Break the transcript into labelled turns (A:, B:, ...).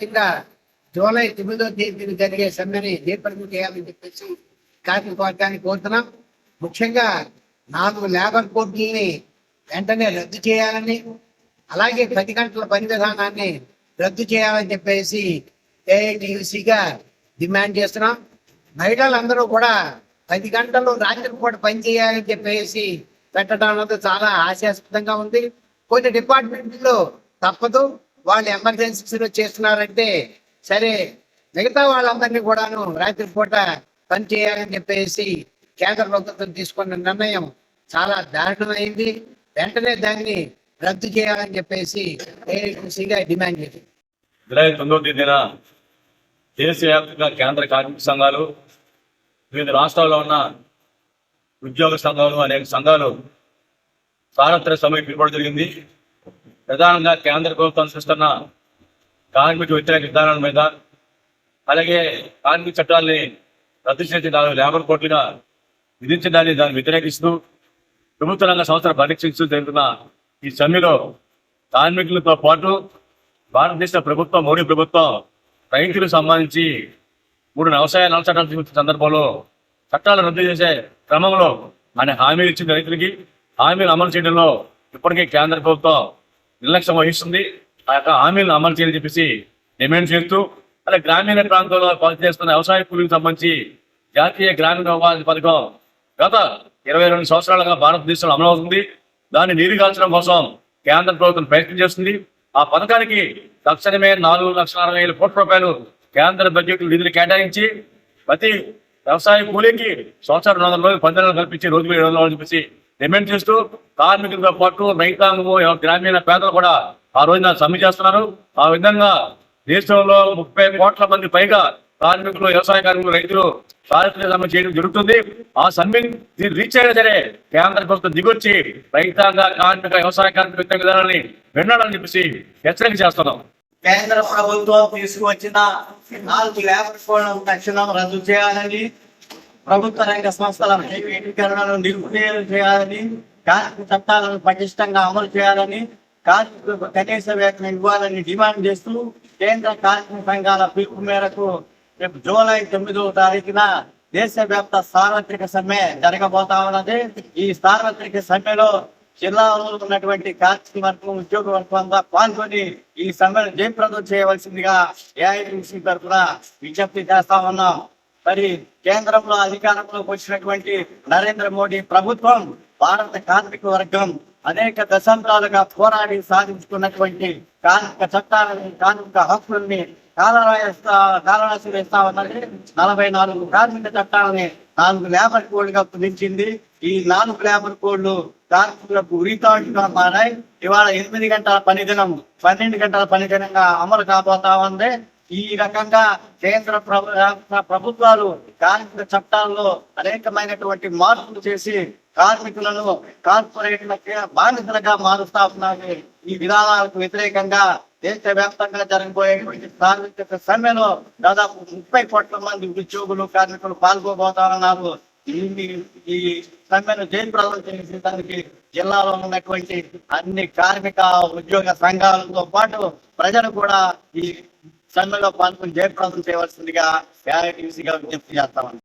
A: కింద జూలై తొమ్మిదో తేదీన జరిగే సమ్మెని జయప్రదం చేయాలని చెప్పేసి కార్మిక వర్గాన్ని కోరుతున్నాం. ముఖ్యంగా నాలుగు లేబర్ కోర్టుల్ని వెంటనే రద్దు చేయాలని అలాగే పది గంటల పని విధానాన్ని రద్దు చేయాలని చెప్పేసి ఏఐటిసిగా డిమాండ్ చేస్తున్నాం. మహిళలందరూ కూడా పది గంటలు రాత్రిపూట పని చేయాలని చెప్పేసి పెట్టడం అన్నది చాలా హాస్యాస్పదంగా ఉంది. కొన్ని డిపార్ట్మెంట్లో తప్పదు. వాళ్ళు ఎమర్జెన్సీలో చేస్తున్నారంటే సరే మిగతా వాళ్ళందరినీ కూడాను రాత్రిపూట పని చేయాలని చెప్పేసి కేంద్ర ప్రభుత్వం తీసుకున్న నిర్ణయం చాలా దారుణమైంది. వెంటనే దాన్ని రద్దు చేయాలని చెప్పేసి ఏఐటీసీగా డిమాండ్ చేసింది.
B: జూలై తొమ్మిదో తేదీన దేశవ్యాప్తంగా కేంద్ర కార్మిక సంఘాలు వివిధ రాష్ట్రాల్లో ఉన్న ఉద్యోగ సంఘాలు అనేక సంఘాలు సారత్ర సమ్మె పిలుపడం జరిగింది. ప్రధానంగా కేంద్ర ప్రభుత్వం అనుసరిస్తున్న కార్మిక వ్యతిరేక విధానాల మీద అలాగే కార్మిక చట్టాలని రద్దు చేసి నాలుగు లేబర్ కోట్లుగా విధించడాన్ని దాన్ని వ్యతిరేకిస్తూ ప్రభుత్వ రంగ సంస్థలు పరీక్షిస్తూ జరుగుతున్న ఈ సమ్మెలో కార్మికులతో పాటు భారతదేశ ప్రభుత్వం మోడీ ప్రభుత్వం రైతులకు సంబంధించి మూడు వ్యవసాయ నల చట్టాలు తీసుకొచ్చిన సందర్భంలో చట్టాలు రద్దు చేసే క్రమంలో ఆయన హామీలు ఇచ్చిన రైతులకి హామీలు అమలు చేయడంలో ఇప్పటికే కేంద్ర ప్రభుత్వం నిర్లక్ష్యం వహిస్తుంది. ఆ యొక్క హామీలను అమలు చేయాలని చెప్పేసి డిమాండ్ చేస్తూ అలా గ్రామీణ ప్రాంతంలో పనిచేస్తున్న వ్యవసాయ కూలీలకు సంబంధించి జాతీయ గ్రామీణ ఉపాధి పథకం గత ఇరవై రెండు సంవత్సరాలుగా భారతదేశంలో అమలవుతుంది దాన్ని నీరుగాల్చడం కోసం కేంద్ర ప్రభుత్వం ప్రయత్నం చేస్తుంది. ఆ పథకానికి తక్షణమే నాలుగు లక్షల అరవై వేల కోట్ల రూపాయలు కేంద్ర బడ్జెట్ నిధులు కేటాయించి ప్రతి వ్యవసాయ కూలీకి సంవత్సరం రెండు వందల రోజులు పంతొమ్మిది కల్పించి రోజులు ఏడు వందల చెప్పేసి డిమాండ్ చేస్తూ కార్మికులతో పాటు రైతాంగము గ్రామీణ పేదలు కూడా ఆ రోజున సమ్మె చేస్తున్నారు. ఆ విధంగా దేశంలో ముప్పై కోట్ల మంది పైగా కార్మికులు వ్యవసాయ కార్మికులు రైతులు చారిత్రక సమ్మె చేయడం జరుగుతుంది. ఆ సమ్మె రీచ్ అయినా సరే కేంద్ర ప్రభుత్వం దిగొచ్చి రైతాంగ కార్మిక వ్యవసాయ కార్మిక వ్యతిరేక విధానాన్ని వినాలని చెప్పేసి హెచ్చరిక చేస్తున్నాం.
C: కేంద్ర ప్రభుత్వం తీసుకువచ్చిన నాలుగు లేబర్ కోడ్లను తక్షణం రద్దు చేయాలని ప్రభుత్వ రంగ సంస్థల ప్రైవేటీకరణను చేయాలని కార్మిక చట్టాలను పటిష్టంగా అమలు చేయాలని కార్మికులకు కనీస వేతనం ఇవ్వాలని డిమాండ్ చేస్తూ కేంద్ర కార్మిక సంఘాల పిలుపు మేరకు రేపు జూలై తొమ్మిదవ తారీఖున దేశవ్యాప్త సార్వత్రిక సమ్మె జరగబోతా ఉన్నది. ఈ సార్వత్రిక సమ్మెలో జిల్లాలో ఉన్నటువంటి కార్మిక వర్గం ఉద్యోగ వర్గం అంతా పాల్గొని ఈ సమ్మెను జయప్రదం చేయవలసిందిగా ఏఐటీసీ తరఫున విజ్ఞప్తి చేస్తా ఉన్నాం. మరి కేంద్రంలో అధికారంలోకి వచ్చినటువంటి నరేంద్ర మోడీ ప్రభుత్వం భారత కార్మిక వర్గం అనేక దశాబ్దాలుగా పోరాడి సాధించుకున్నటువంటి కార్మిక చట్టాలని కార్మిక హక్కుల్ని కాలరాస్తా కాలరాశి వేస్తా ఉన్నది. నలభై నాలుగు కార్మిక చట్టాలని నాలుగు లేబర్ కోడ్లుగా పిలిచింది ఈ నాలుగు లేబర్ కోడ్లు కార్మికులకు ఉరితాడుగా మారాయి. ఇవాళ ఎనిమిది గంటల పనిదినం పన్నెండు గంటల పనిదినంగా అమలు కాబోతా ఉంది. ఈ రకంగా కేంద్ర ప్రభుత్వాలు కార్మిక చట్టాల్లో అనేకమైనటువంటి మార్పులు చేసి కార్మికులను కార్పొరేట్లకి బాధితులుగా మారుస్తా ఉన్నారు. ఈ విధానాలకు వ్యతిరేకంగా దేశవ్యాప్తంగా జరగబోయేటువంటి కార్మిక సమ్మెలో దాదాపు ముప్పై కోట్ల మంది ఉద్యోగులు కార్మికులు పాల్గొబోతారన్నారు. ఈ- సమ్మెను జయప్రదం చేసి దానికి జిల్లాలో ఉన్నటువంటి అన్ని కార్మిక ఉద్యోగ సంఘాలతో పాటు ప్రజలు కూడా ఈ సమ్మెలో పాల్గొని జయప్రదం చేయవలసిందిగా గా విజ్ఞప్తి చేస్తామని